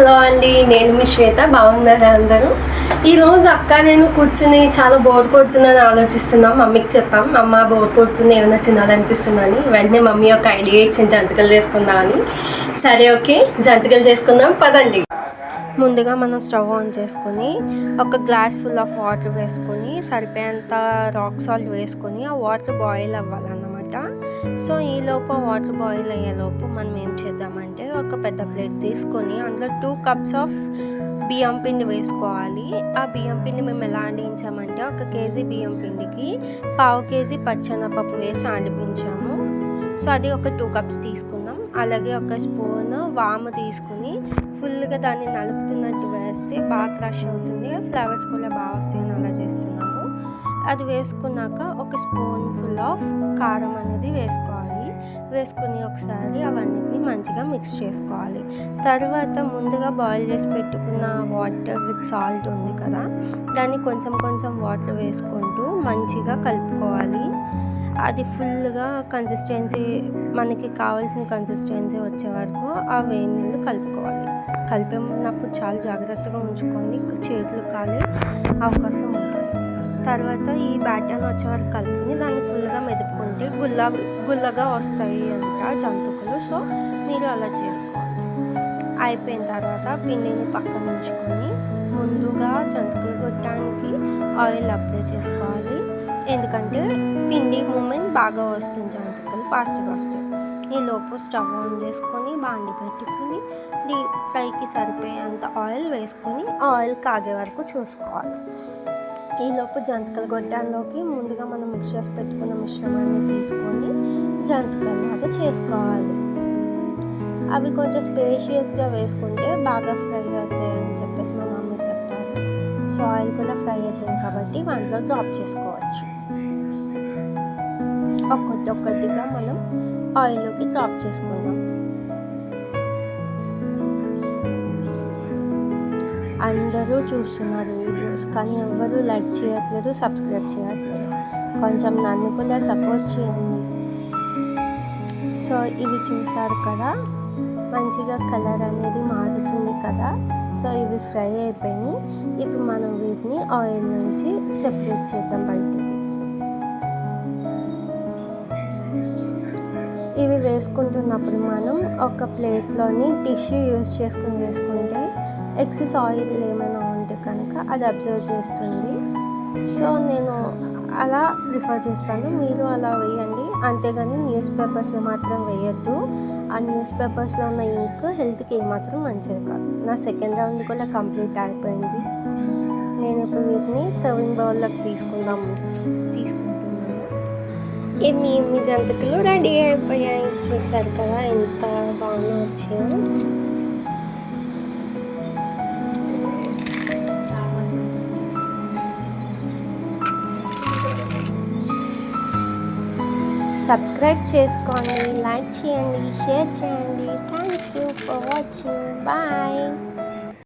Hello అండి నేను మీ శ్వేత బాగున్నారా అందరూ? ఈరోజు అక్క నేను కూర్చుని చాలా బోర్ కొడుతుందని ఆలోచిస్తున్నాం. మమ్మీకి చెప్పాం అమ్మ బోర్ కొడుతుంది ఏమైనా తినాలనిపిస్తుందని. వెంటనే మమ్మీ ఒక ఐడియా ఇచ్చింది జంతికలు చేసుకుందాం అని. సరే ఓకే జంతికలు చేసుకుందాం పదండి. ముందుగా మనం స్టవ్ ఆన్ చేసుకొని ఒక గ్లాస్ ఫుల్ ఆఫ్ వాటర్ వేసుకొని సరిపోయేంత రాక్ సాల్ట్ వేసుకొని ఆ వాటర్ బాయిల్ అవ్వాలన్నమాట. సో ఈ లోపు వాటర్ బాయిల్ అయ్యేలోపు మనం ఏం చేద్దామంటే ఒక పెద్ద ప్లేట్ తీసుకొని అందులో టూ కప్స్ ఆఫ్ బియ్యం పిండి వేసుకోవాలి. ఆ బియ్యం పిండి మేము ఎలా అందించామంటే ఒక కేజీ బియ్యం పిండికి పావు కేజీ పచ్చెనపప్పు వేసి ఆడిపించాము సో అది ఒక టూ కప్స్ తీసుకున్నాం. అలాగే ఒక స్పూన్ వాము తీసుకుని ఫుల్గా దాన్ని నలుపుతున్నట్టు వేస్తే బాగా క్రష్ అవుతుంది. ఫ్లవర్స్ కూడా బాగా వస్తాయని అలా చేస్తున్నాము. అది వేసుకున్నాక ఒక స్పూన్ ఆఫ్ కారం అనేది వేసుకోవాలి. వేసుకుని ఒకసారి అవన్నీ మంచిగా మిక్స్ చేసుకోవాలి. తర్వాత ముందుగా బాయిల్ చేసి పెట్టుకున్న వాటర్ విత్ సాల్ట్ ఉంది కదా దాన్ని కొంచెం కొంచెం వాటర్ వేసుకుంటూ మంచిగా కలుపుకోవాలి. అది ఫుల్గా కన్సిస్టెన్సీ మనకి కావాల్సిన కన్సిస్టెన్సీ వచ్చే వరకు ఆ వేడి నీళ్ళు కలుపుకోవాలి. కలిపినప్పుడు చాలా జాగ్రత్తగా ఉంచుకోండి. చేతులు కాలే అవకాశం ఉంటుంది తర్వాత ఈ బ్యాటర్ వచ్చే వరకు కలిపి దాన్ని ఫుల్గా మెదుపుకుంటే గుల్ల గుల్లగా వస్తాయి అంట జంతుకులు సో మీరు అలా చేసుకోండి. అయిపోయిన తర్వాత పిండిని పక్కన ఉంచుకొని ముందుగా జంతుకులు కొట్టడానికి ఆయిల్ అప్లై చేసుకోవాలి. ఎందుకంటే పిండి మూమెంట్ బాగా వస్తుంది జంతికలు ఫాస్ట్గా వస్తాయి. ఈ లోపు స్టవ్ ఆన్ చేసుకొని బాండి పెట్టుకుని డీప్ ఫ్రైకి సరిపోయేంత ఆయిల్ వేసుకొని ఆయిల్ కాగే వరకు చూసుకోవాలి. ఈ లోపు జంతికల గొడ్డాల్లోకి ముందుగా మనం మిక్స్ చేసి పెట్టుకున్న మిశ్రమాన్ని తీసుకొని జంతికల్లాగా చేసుకోవాలి. అవి కొంచెం స్పేషియస్గా వేసుకుంటే బాగా ఫ్రై అవుతాయి అని చెప్పేసి మా మమ్మీ చెప్పారు. సో ఆయిల్ కూడా ఫ్రై అయిపోయింది కాబట్టి దాంట్లో డ్రాప్ చేసుకోవచ్చు. ఒక్కటి ఒక్కటిగా మనం ఆయిల్లోకి డ్రాప్ చేసుకుందాం. అందరూ చూస్తున్నారు వీడియోస్ కానీ ఎవరు లైక్ చేయట్లేదు సబ్స్క్రైబ్ చేయట్లేదు. కొంచెం నన్ను కూడా సపోర్ట్ చేయండి. సో ఇవి చూసారు కదా మంచిగా కలర్ అనేది మారుతుంది కదా. సో ఇవి ఫ్రై అయిపోయినాయి. ఇప్పుడు మనం వీటిని ఆయిల్ నుంచి సెపరేట్ చేద్దాం బయటికి. ఇవి వేసుకుంటున్నప్పుడు మనం ఒక ప్లేట్లోని టిష్యూ యూస్ చేసుకుని వేసుకుంటే ఎక్సెస్ ఆయిల్ ఏమైనా ఉంటే కనుక అది అబ్జర్వ్ చేస్తుంది. సో నేను అలా ప్రిఫర్ చేస్తాను. మీరు అలా వేయండి. అంతేగాని న్యూస్ పేపర్స్లో మాత్రం వేయద్దు. ఆ న్యూస్ పేపర్స్లో ఉన్న ఇంక్ హెల్త్కి ఏమాత్రం మంచిది కాదు. నా సెకండ్ రౌండ్ కూడా కంప్లీట్ అయిపోయింది. నేను ఇప్పుడు వీటిని సర్వింగ్ బౌల్లోకి తీసుకుందాం. తీసుకుంటాను ఇవి మీ జంతికలు రెడీ అయిపోయాయి. చూసారు కదా ఎంత బాగా వచ్చాయో సబ్స్క్రైబ్ చేసుకోండి లైక్ చేయండి షేర్ చేయండి. Thank you for watching bye